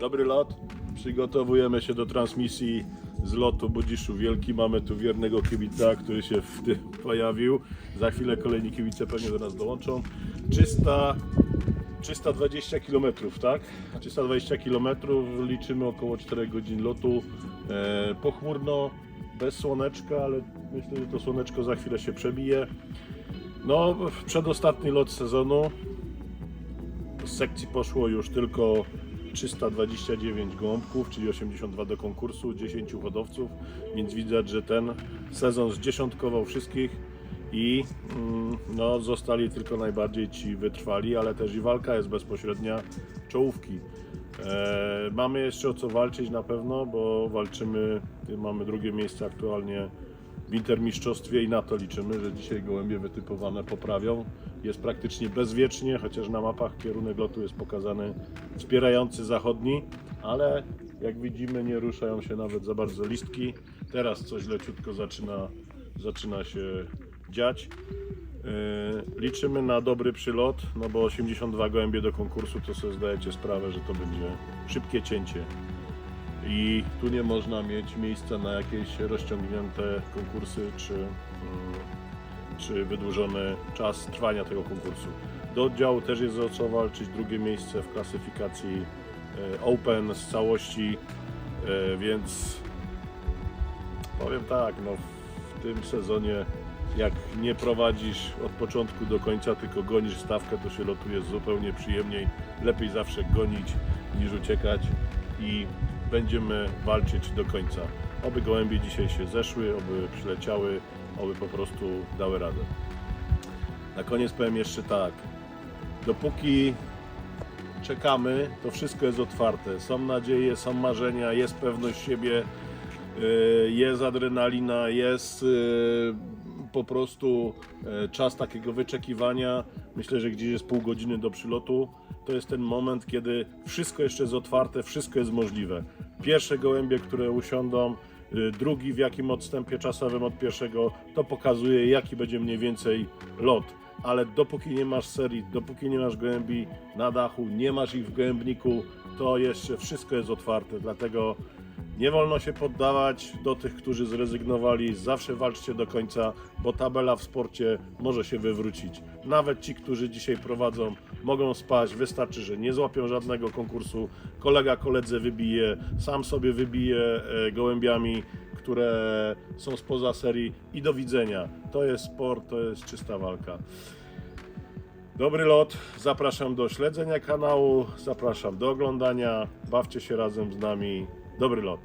Dobry lot. Przygotowujemy się do transmisji z lotu Budziszu Wielki. Mamy tu wiernego kibica, który się w tym pojawił. Za chwilę kolejni kibice pewnie do nas dołączą. 300, 320 km, tak? 320 km, liczymy około 4 godzin lotu. E, pochmurno, bez słoneczka, ale myślę, że to słoneczko za chwilę się przebije. No, przedostatni lot sezonu. Z sekcji poszło już tylko 329 gołąbków, czyli 82 do konkursu, 10 hodowców, więc widać, że ten sezon zdziesiątkował wszystkich i mm, no, zostali tylko najbardziej ci wytrwali, ale też i walka jest bezpośrednia czołówki. E, mamy jeszcze o co walczyć na pewno, bo walczymy, mamy drugie miejsce aktualnie w intermistrzostwie i na to liczymy, że dzisiaj gołębie wytypowane poprawią. Jest praktycznie bezwiecznie, chociaż na mapach kierunek lotu jest pokazany wspierający zachodni, ale jak widzimy nie ruszają się nawet za bardzo listki. Teraz coś leciutko zaczyna, zaczyna się dziać. Yy, liczymy na dobry przylot, no bo 82 gołębie do konkursu to sobie zdajecie sprawę, że to będzie szybkie cięcie i tu nie można mieć miejsca na jakieś rozciągnięte konkursy czy, mm, czy wydłużony czas trwania tego konkursu. Do oddziału też jest o co walczyć, drugie miejsce w klasyfikacji e, Open z całości, e, więc powiem tak, no w tym sezonie jak nie prowadzisz od początku do końca, tylko gonisz stawkę, to się lotuje zupełnie przyjemniej. Lepiej zawsze gonić niż uciekać i będziemy walczyć do końca. Oby gołębie dzisiaj się zeszły, oby przyleciały, oby po prostu dały radę. Na koniec powiem jeszcze tak. Dopóki czekamy, to wszystko jest otwarte. Są nadzieje, są marzenia, jest pewność siebie, yy, jest adrenalina, jest yy, po prostu yy, czas takiego wyczekiwania. Myślę, że gdzieś jest pół godziny do przylotu. To jest ten moment, kiedy wszystko jeszcze jest otwarte, wszystko jest możliwe. Pierwsze gołębie, które usiądą, yy, drugi w jakim odstępie czasowym od pierwszego, to pokazuje jaki będzie mniej więcej lot ale dopóki nie masz serii, dopóki nie masz gołębi na dachu, nie masz ich w gołębniku, to jeszcze wszystko jest otwarte. Dlatego nie wolno się poddawać do tych, którzy zrezygnowali. Zawsze walczcie do końca, bo tabela w sporcie może się wywrócić. Nawet ci, którzy dzisiaj prowadzą, mogą spać. Wystarczy, że nie złapią żadnego konkursu. Kolega koledze wybije, sam sobie wybije e, gołębiami, które są spoza serii i do widzenia. To jest sport, to jest czysta walka. Dobry lot, zapraszam do śledzenia kanału, zapraszam do oglądania, bawcie się razem z nami. Dobry lot.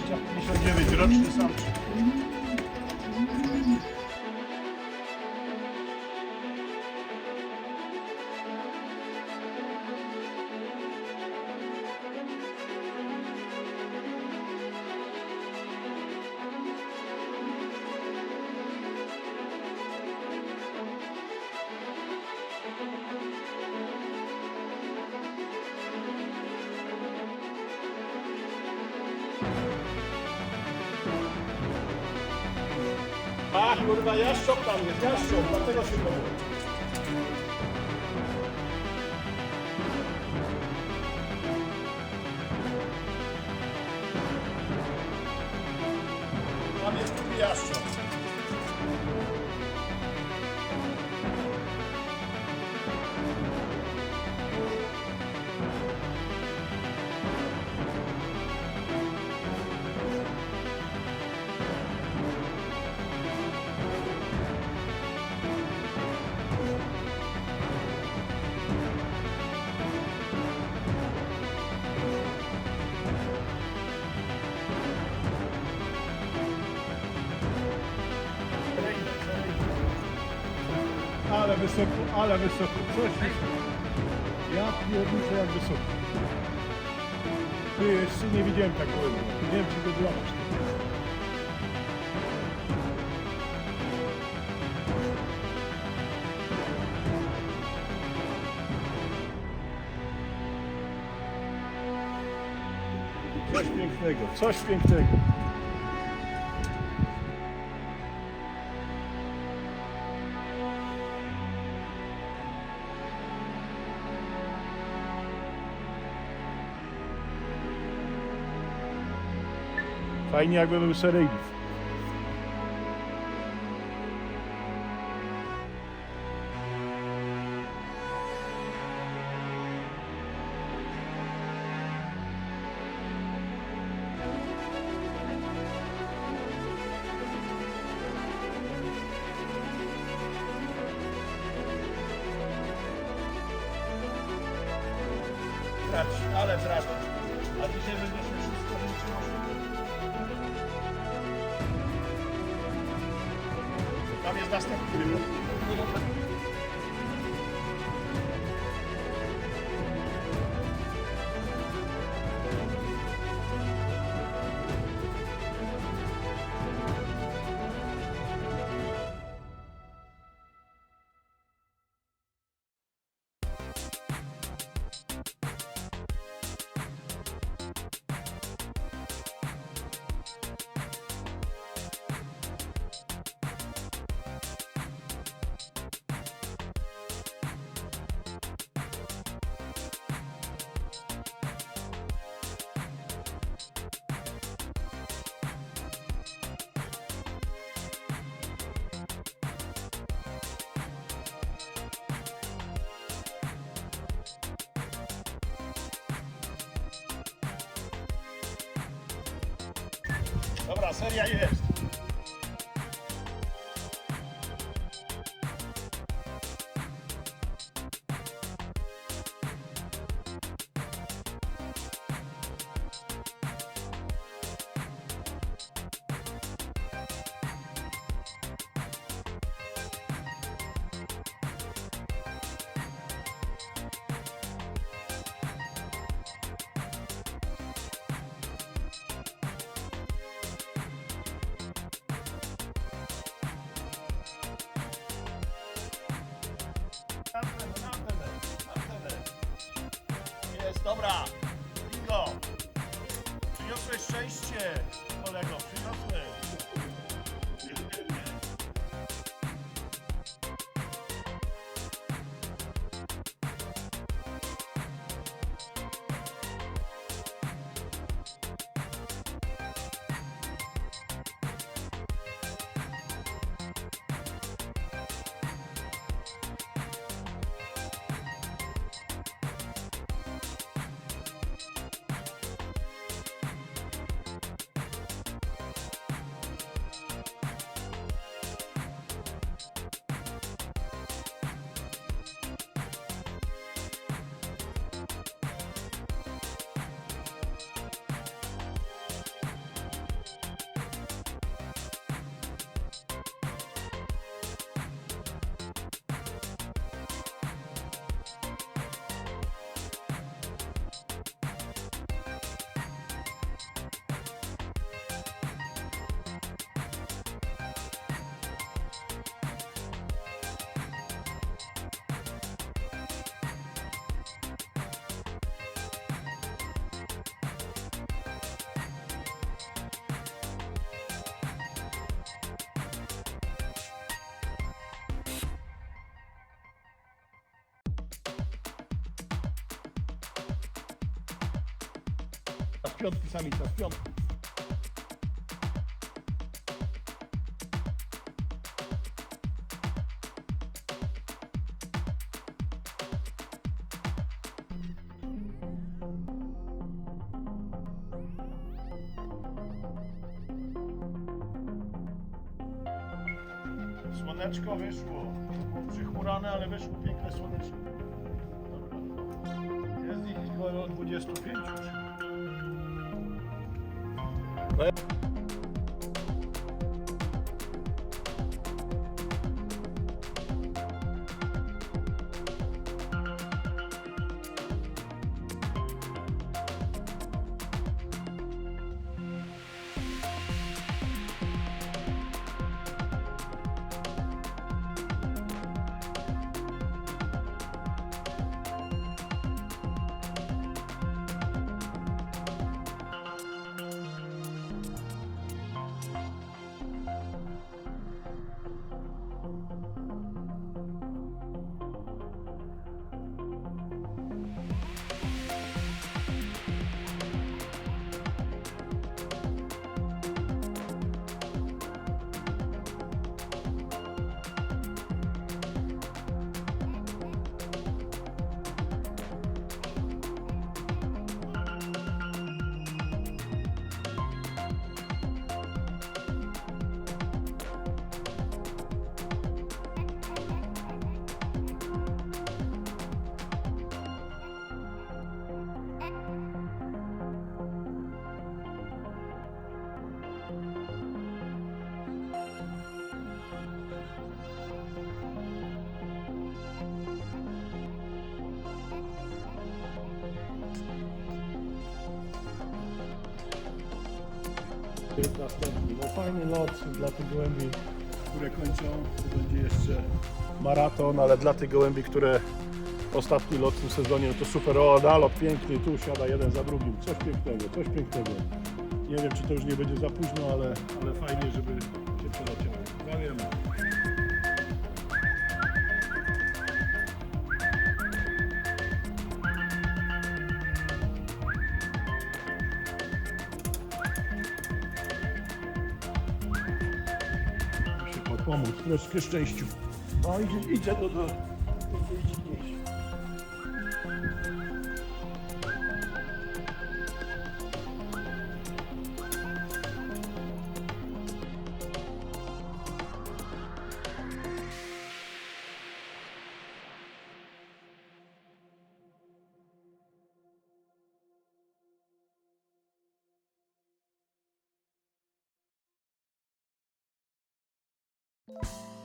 259 roczny samczyk. A, kurwa, jaszczop tam jest, jaszczop, dlatego się boję. Ale wysoko, ale wysoko. Coś wysoko. Ja pierniczę jak wysoko. Ty jeszcze nie widziałem tak. Nie wiem, czy go złapać. Coś pięknego, coś pięknego. Fajnie jakby był. Brać, ale brać. Tam jest Dobra, seria jest. Jest, dobra. Bingo. Przyniosłeś szczęście, kolego, przyniosłeś. Piątki samica, z piątki. Słoneczko wyszło. Było Przychmurane, ale wyszło piękne słoneczko. Jest ich około 25 już. Bye. Jest następny. No fajny lot dla tych gołębi, które kończą. To będzie jeszcze maraton, ale dla tych gołębi, które ostatni lot w tym sezonie, to super. O, nalot piękny, tu siada jeden za drugim. Coś pięknego, coś pięknego. Nie wiem, czy to już nie będzie za późno, ale, ale fajnie, żeby się przeleciało. Zamiemy. Podpomóc troszkę szczęściu. O, idzie, idzie do, do, do idzie, Bye.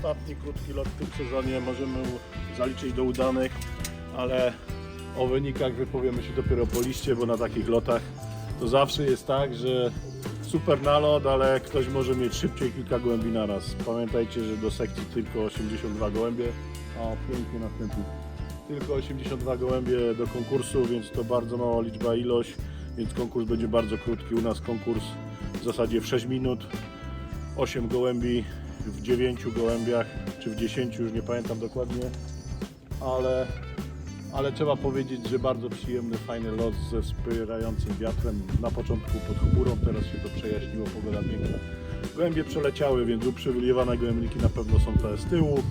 Ostatni krótki lot w tym sezonie możemy zaliczyć do udanych, ale o wynikach wypowiemy się dopiero po liście, bo na takich lotach to zawsze jest tak, że super nalot, ale ktoś może mieć szybciej kilka gołębi naraz. Pamiętajcie, że do sekcji tylko 82 gołębie. O, pięknie następny tylko 82 gołębie do konkursu, więc to bardzo mała liczba ilość, więc konkurs będzie bardzo krótki. U nas konkurs w zasadzie w 6 minut, 8 gołębi w 9 gołębiach, czy w 10, już nie pamiętam dokładnie, ale, ale trzeba powiedzieć, że bardzo przyjemny, fajny lot ze wspierającym wiatrem. Na początku pod chmurą, teraz się to przejaśniło, pogoda piękna. Gołębie przeleciały, więc uprzywilejowane gołębniki na pewno są te z tyłu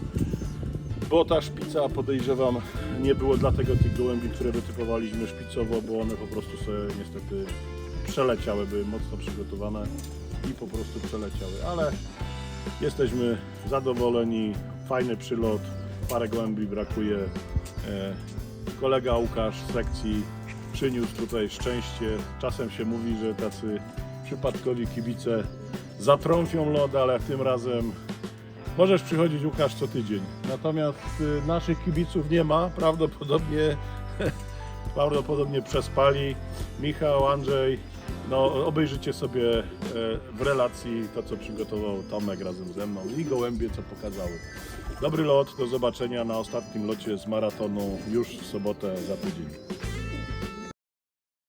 bo ta szpica podejrzewam nie było dlatego tych gołębi, które wytypowaliśmy szpicowo, bo one po prostu sobie niestety przeleciały, były mocno przygotowane i po prostu przeleciały, ale jesteśmy zadowoleni, fajny przylot, parę gołębi brakuje. E, Kolega Łukasz z sekcji przyniósł tutaj szczęście. Czasem się mówi, że tacy przypadkowi kibice zatrąfią lod, ale tym razem Możesz przychodzić Łukasz co tydzień. Natomiast y, naszych kibiców nie ma. Prawdopodobnie prawdopodobnie przespali. Michał, Andrzej. No, obejrzycie sobie e, w relacji to, co przygotował Tomek razem ze mną i gołębie, co pokazały. Dobry lot, do zobaczenia na ostatnim locie z maratonu już w sobotę za tydzień.